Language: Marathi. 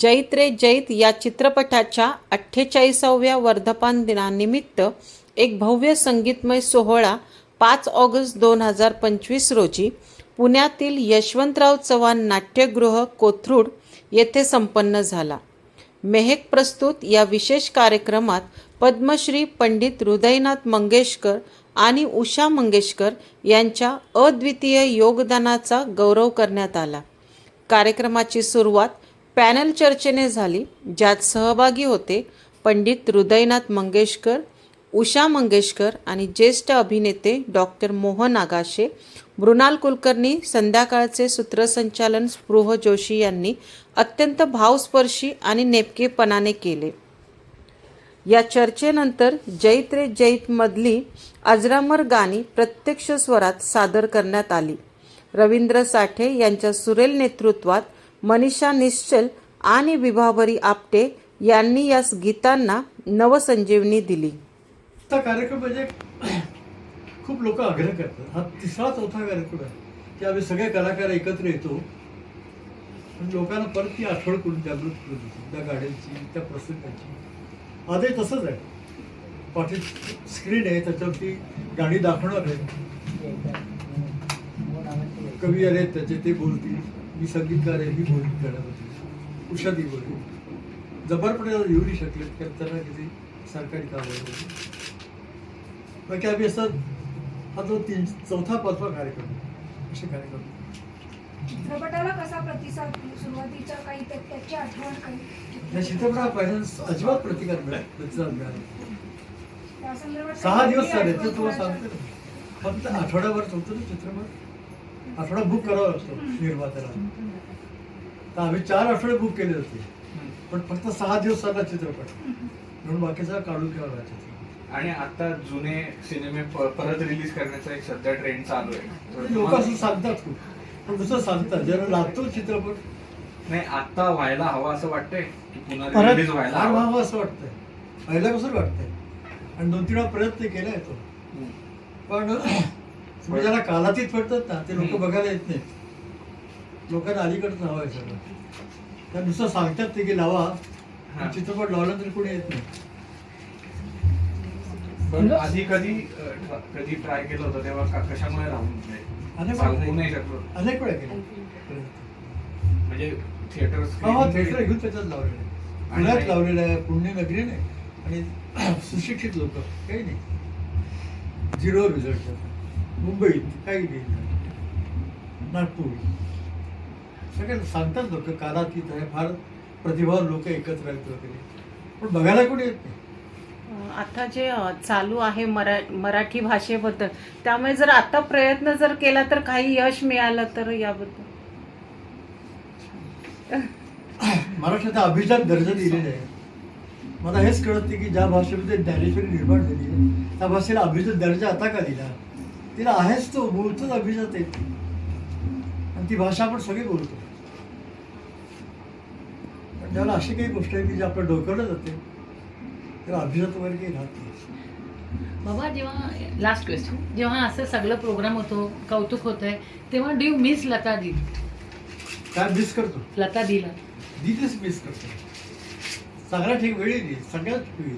जैत रे जैत या चित्रपटाच्या अठ्ठेचाळीसाव्या वर्धपान दिनानिमित्त एक भव्य संगीतमय सोहळा पाच ऑगस्ट दोन हजार पंचवीस रोजी पुण्यातील यशवंतराव चव्हाण नाट्यगृह कोथरूड येथे संपन्न झाला. मेहक प्रस्तुत या विशेष कार्यक्रमात पद्मश्री पंडित हृदयनाथ मंगेशकर आणि उषा मंगेशकर यांच्या अद्वितीय योगदानाचा गौरव करण्यात आला. कार्यक्रमाची सुरुवात पॅनल चर्चेने झाली ज्यात सहभागी होते पंडित हृदयनाथ मंगेशकर उषा मंगेशकर आणि ज्येष्ठ अभिनेते डॉक्टर मोहन आगाशे. मृणाल कुलकर्णी संध्याकाळचे सूत्रसंचालन स्पृह जोशी यांनी अत्यंत भावस्पर्शी आणि नेपकेपणाने केले. या चर्चेनंतर जैत रे जैतमधली अजरामर गाणी प्रत्यक्ष स्वरात सादर करण्यात आली. रवींद्र साठे यांच्या सुरेल नेतृत्वात मनीषा निश्चल आणि विभावरी आपटे यांनी या गीतांना नवसंजीवनी दिली. कार्यक्रम म्हणजे खूप लोक आग्रह करतात. हा तिसरा चौथा कार्यक्रम आहे. की आम्ही सगळे कलाकार एकत्र येतो. लोकांना परत ती आठवण करून जागृत करून देतो. त्या गाड्यांची त्या प्रसंगाची. आधी तसंच आहे. पाठी स्क्रीन आहे त्याच्यावरती गाणी दाखवणार आहे. कवी आले त्याचे ते बोलतील. मी संगीतकार आहे मी बोलतील गाण्यामध्ये उषा ती बोलतील जबरपणे येऊ नाही शकले त्यांना किती सरकारी काम आहे बाकी आम्ही असं हा जो तीन चौथा पाचवा कार्यक्रम. असे कार्यक्रम. चित्रपटाला कसा प्रतिसाद सुरुवातीच्या काही त्या- त्याची आठवण काही? या चित्रपटाला पहिल्यांदा अजिबात प्रतिकार मिळाला प्रतिसाद मिळाला सहा दिवस झाले तुला कोणाच्या? सांगतो. फक्त आठवड्याभर होतो ना चित्रपट आठवडा बुक करावा लागतो निर्मात्याला तर आम्ही चार आठवडे बुक केले होते. पण फक्त सहा दिवसाचा चित्रपट. म्हणून बाकीचा काढून ठेवावा चित्रपट. आणि आता जुने सिनेमे प- परत रिलीज करण्याचा एक सध्या ट्रेंड चालू आहे. लोक असं सांगतात खूप. पण दुसरं सांगतात जरा लागतो चित्रपट. नाही आता व्हायला हवा असं वाटतंय की पुन्हा परत रिलीज व्हायला फार हवा. व्हावं असं वाटतंय. पहिल्यापासून वाटतंय. आणि दोन तीन वेळा प्रयत्न केलाय तो. हम्म. पण तुम्ही ज्याला कालातीत म्हणतात ना ते लोक. बघायला येत नाहीत. लोकांना अलीकडचं हवं आहे सगळं. त्या नुसतं सांगतात ते की लावा. चित्रपट लावला तरी कोणी येत नाही. पण आधी कधी कधी ट्राय केलं होतं तेव्हा का- कशामुळे राहून नाही शकलो. अनेक वेळा केलं. म्हणजे थिएटर थिएटर घेऊन त्याच्यात लावलेलं आहे. पुण्यात लावलेलं आहे पुण्यनगरी नाही आणि सुशिक्षित लोक. काही नाही. झिरो रिझल्ट मुंबईत काही नाही. नागपूर. सगळे सांगतात लोक कालातीत आहे फार प्रतिभावान लोक एकत्र आहेत वगैरे. पण बघायला कोणी येत नाही. आता जे चालू आहे मरा मराठी भाषेबद्दल त्यामुळे जर आता प्रयत्न जर केला तर काही यश मिळालं तर याबद्दल? महाराष्ट्राचा अभिजात दर्जा दिलेला आहे. मला हेच कळत नाही की ज्या भाषेमध्ये ज्ञानेश्वरी निर्माण झाली आहे त्या भाषेला अभिजात दर्जा आता का दिला? तिला आहेच तो मूळतोच अभिजात आहे ती. आणि ती भाषा आपण सगळे बोलतो. पण त्याला अशी काही गोष्ट आहे की जी आपल्या डोक्याला जाते. तेव्हा अभिजात वगैरे काही राहत नाही. बाबा जेव्हा लास्ट क्वेश्चन जेव्हा असं सगळं प्रोग्राम होतो कौतुक होत आहे तेव्हा डू मिस लता दी? काय मिस करतो? लता दीला. दिलीच मिस करतो. सगळ्या ठीक वेळी नाही सगळ्यात वेळी